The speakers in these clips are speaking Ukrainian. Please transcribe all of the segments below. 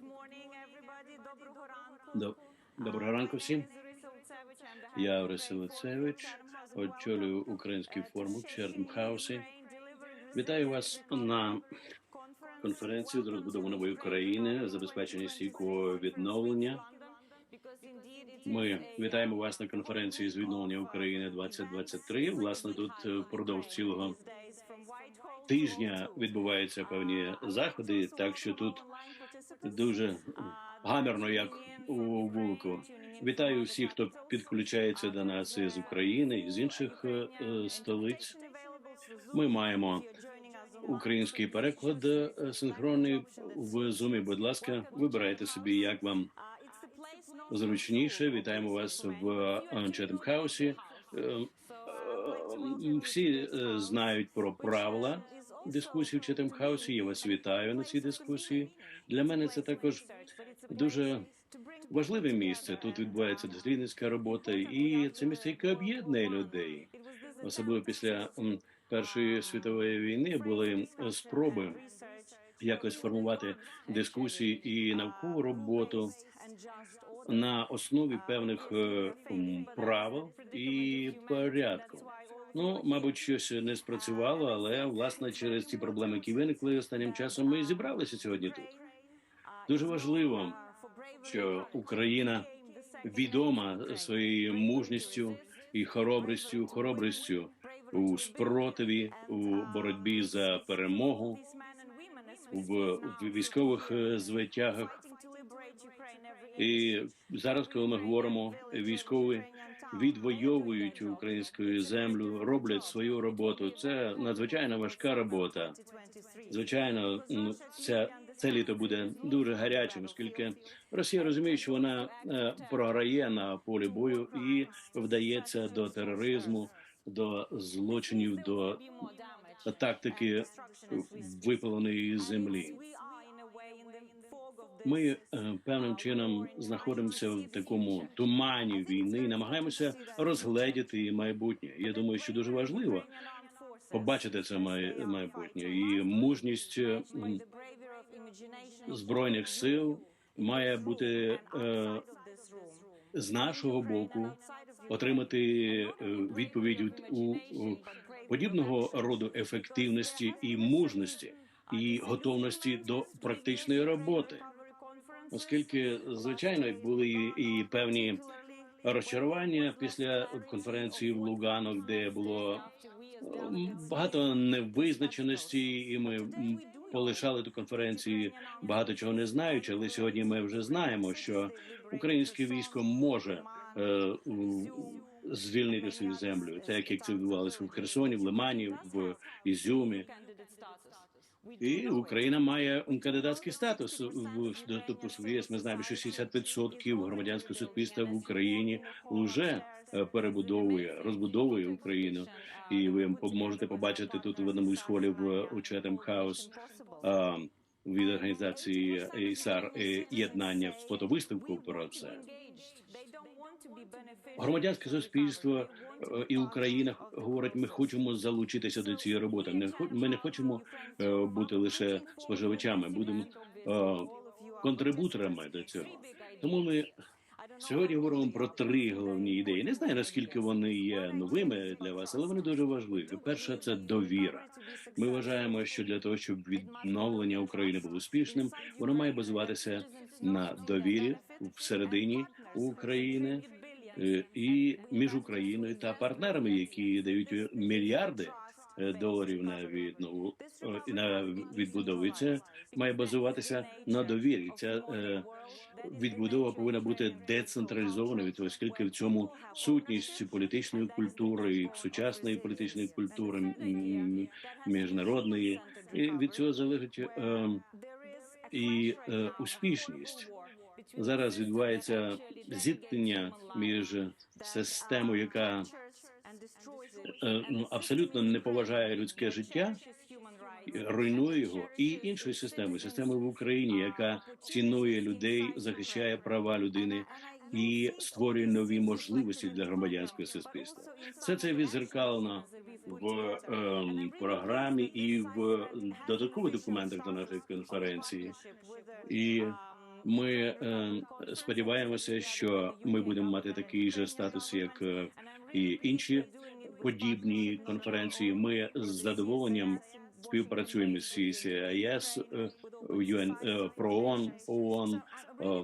Доброго ранку. Доброго ранку всім. Я Орися Лицевич, очолюю український форум у Чердм Хаусі. Вітаю вас на конференції з розбудови нової України, забезпечення стійкого відновлення. Ми вітаємо вас на конференції з відновлення України 2023. Власне, тут е, впродовж цілого тижня відбуваються певні заходи, так що тут дуже гамерно, як у вулику. Вітаю всіх, хто підключається до нас із України і з інших е, столиць. Ми маємо український переклад е, синхронний в зумі. Будь ласка, вибирайте собі, як вам зручніше. Вітаємо вас в Четем Хаусі. Е, Всі знають про правила дискусії в Четем Хаусі. Я вас вітаю на цій дискусії. Для мене це також дуже важливе місце. Тут відбувається дослідницька робота, і це місце, яке об'єднує людей, особливо після Першої світової війни були спроби якось формувати дискусії і наукову роботу на основі певних е, правил і порядку. Ну, мабуть, щось не спрацювало, але власне через ті проблеми, які виникли останнім часом, ми зібралися сьогодні тут. Дуже важливо, що Україна відома своєю мужністю і хоробрістю, хоробрістю у спротиві, у боротьбі за перемогу, в, в військових е, звитягах. І зараз, коли ми говоримо, військові відвоюють українську землю, роблять свою роботу. Це надзвичайно важка робота. Звичайно, ну, ця це літо буде дуже гарячим, оскільки Росія розуміє, що вона е, програє на полі бою і вдається до тероризму, до злочинів, до тактики випаленої землі. Ми е, певним чином знаходимося в такому тумані війни, і намагаємося розгледіти майбутнє. Я думаю, що дуже важливо побачити це майбутнє і мужність е, збройних сил має бути е, з нашого боку отримати е, відповідь у, у подібного роду ефективності і мужності і готовності до практичної роботи, оскільки звичайно були і, певні розчарування після конференції в Лугано, де було багато невизначеності, і ми полишали до конференції багато чого не знаючи. Але сьогодні ми вже знаємо, що українське військо може е, звільнити свою землю, так як це відбувалося в Херсоні, в Лимані, в Ізюмі. І Україна має кандидатський статус в доступу в ЄС. Ми знаємо, що 60% громадянського суспільства в Україні вже е, перебудовує, розбудовує Україну. І ви можете побачити тут в одному із холів у Четем Хаус від організації ІСАР е, єднання фотовиставку про це. Громадянське суспільство е, і Україна говорить, ми хочемо залучитися до цієї роботи. Не ми не хочемо е, бути лише споживачами, будемо е, контрибуторами до цього. Тому ми сьогодні говоримо про три головні ідеї. Не знаю наскільки вони є новими для вас, але вони дуже важливі. Перша це довіра. Ми вважаємо, що для того, щоб відновлення України було успішним, воно має базуватися на довірі всередині України і між Україною та партнерами, які дають мільярди е, доларів на віднову е, на відбудову. І це має базуватися на довірі. Ця е, відбудова повинна бути децентралізованою, оскільки в цьому сутність політичної культури, сучасної політичної культури, міжнародної, і від цього залежить е, і е, успішність. Зараз відбувається зіткнення між системою, яка е, ну, абсолютно не поважає людське життя, руйнує його, і іншою системою системою в Україні, яка цінує людей, захищає права людини і створює нові можливості для громадянського суспільства. Все це відзеркалено в ем, програмі і в додаткових документах до нашої конференції. І Ми е, сподіваємося, що ми будемо мати такий же статус, як е, і інші подібні конференції. Ми з задоволенням співпрацюємо з CCIS, е, UN, е, ПРООН, ООН, е,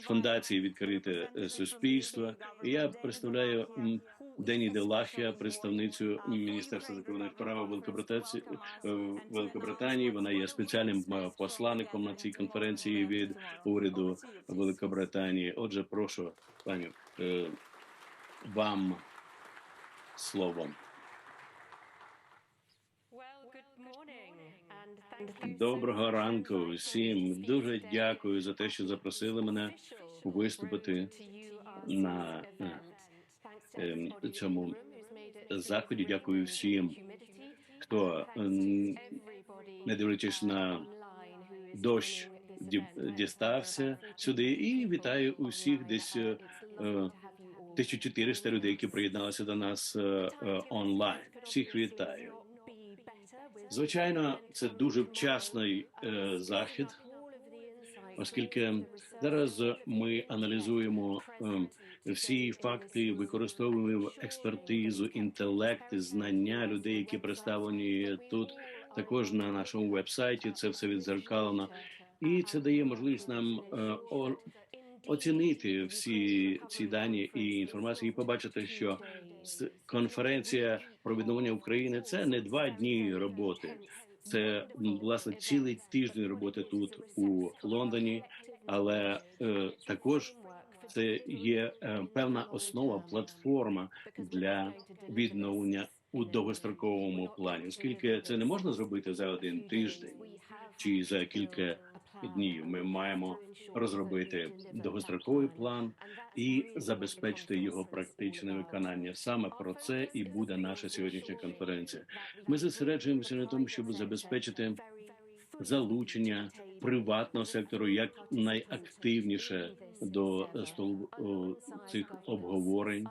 фундації відкрите е, суспільство. І я представляю Дені Делахія, представницю Міністерства закордонних справ Великобританці е, Великобританії. Вона є спеціальним е, посланником на цій конференції від уряду Великобританії. Отже, прошу пані е, вам слово. Доброго ранку всім. Дуже дякую за те, що запросили мене виступити на е, цьому заході. Дякую всім, хто не дивлячись на дощ, дістався сюди. І вітаю усіх десь е, е, 1400 людей, які приєдналися до нас е, е, онлайн. Всіх вітаю. Звичайно, це дуже вчасний захід, оскільки зараз ми аналізуємо е, всі факти, використовуємо експертизу, інтелект, знання людей, які представлені тут. Також на нашому вебсайті це все відзеркалено, і це дає можливість нам е, оцінити всі ці дані і інформацію, і побачити, що конференція про відновлення України це не два дні роботи. Це власне цілий тиждень роботи тут у Лондоні, але е, також це є е, певна основа, платформа для відновлення у довгостроковому плані, оскільки це не можна зробити за один тиждень чи за кілька днів. Ми маємо розробити довгостроковий план і забезпечити його практичне виконання. Саме про це і буде наша сьогоднішня конференція. Ми зосереджуємося на тому, щоб забезпечити залучення приватного сектору як найактивніше до столу цих обговорень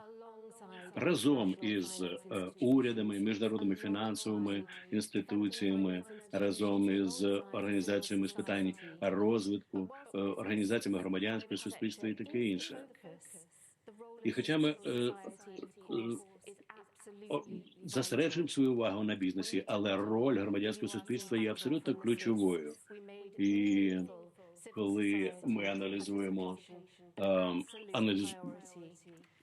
разом із е, урядами, міжнародними фінансовими інституціями, разом із організаціями з питань розвитку, е, організаціями громадянського суспільства і таке інше. І хоча ми е, зосереджуємо свою увагу на бізнесі, але роль громадянського суспільства є абсолютно ключовою. І коли ми аналізуємо е, аналіз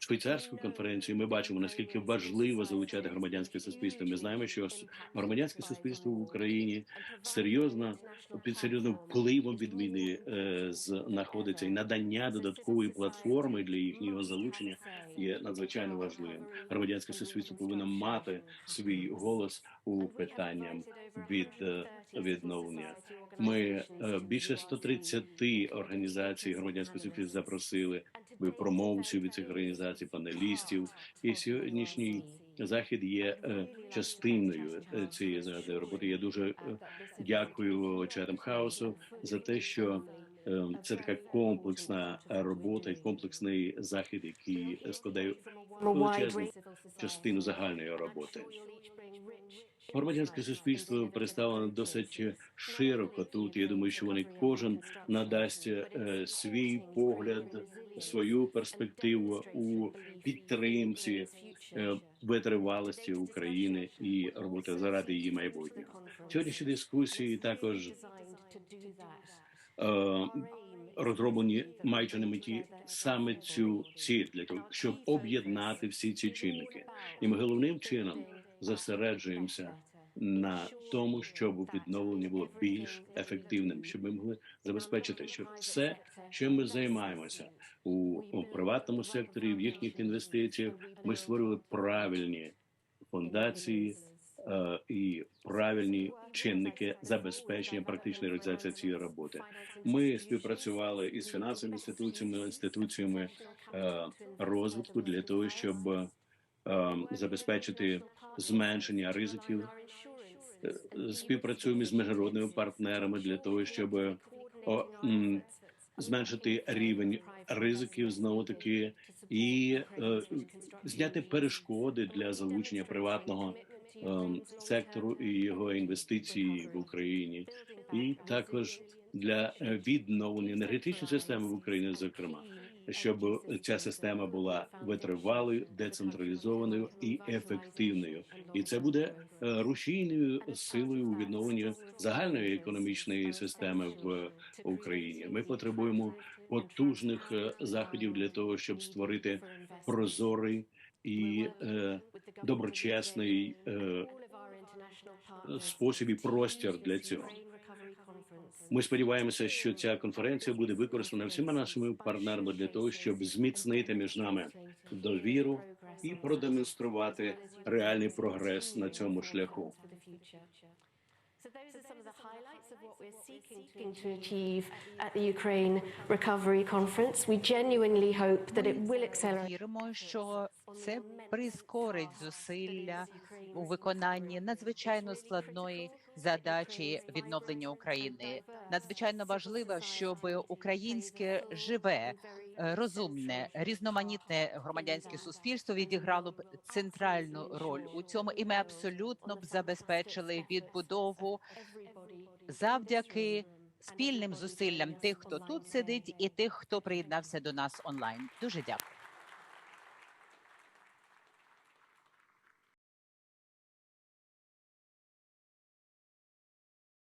швейцарську конференцію, ми бачимо наскільки важливо залучати громадянське суспільство. Ми знаємо, що громадянське суспільство в Україні серйозно під серйозним впливом від війни е, знаходиться і надання додаткової платформи для їхнього залучення є надзвичайно важливим. Громадянське суспільство повинно мати свій голос у питанням від е, відновлення. Ми е, більше 130 організацій громадянського суспільства запросили ви промовців від цих організацій, панелістів. І сьогоднішній захід є е, частиною е, цієї загади роботи. Я дуже дякую Четам Хаусу за те, що це така комплексна робота і комплексний захід, який складає величезну частину загальної роботи. Громадянське суспільство представлено досить широко тут. Я думаю, що вони кожен надасть е, свій погляд, свою перспективу у підтримці е, витривалості України і роботи заради її майбутнього. Сьогоднішні дискусії також е, розроблені маючи на меті саме цю ціль для того, щоб об'єднати всі ці чинники, і ми головним чином зосереджуємося на тому, щоб відновлення було більш ефективним, щоб ми могли забезпечити, що все, чим ми займаємося у, у приватному секторі, в їхніх інвестиціях, ми створили правильні фундації е, і правильні чинники забезпечення практичної реалізації цієї роботи. Ми співпрацювали із фінансовими інституціями, інституціями е, розвитку для того, щоб е, забезпечити зменшення ризиків. Е, Співпрацюємо з міжнародними партнерами для того, щоб о, м, зменшити рівень ризиків знову таки і е, зняти перешкоди для залучення приватного ем, сектору і його інвестиції в Україні, і також для е, відновлення енергетичної системи в Україні, зокрема, щоб ця система була витривалою, децентралізованою і ефективною, і це буде е, рушійною силою у відновленні загальної економічної системи в Україні. Ми потребуємо потужних е, заходів для того, щоб створити прозорий і е, доброчесний е, спосіб і простір для цього. Ми сподіваємося, що ця конференція буде використана всіма нашими партнерами для того, щоб зміцнити між нами довіру і продемонструвати реальний прогрес на цьому шляху. So those are some of the highlights of what we're seeking to achieve at the Ukraine Recovery Conference. We genuinely hope that it will accelerate. Віримо, що це прискорить зусилля у виконанні надзвичайно складної задачі відновлення України. Надзвичайно важливо, щоб українське живе, е, розумне, різноманітне громадянське суспільство відіграло б центральну роль у цьому, і ми абсолютно б забезпечили відбудову завдяки спільним зусиллям тих, хто тут сидить, і тих, хто приєднався до нас онлайн. Дуже дякую.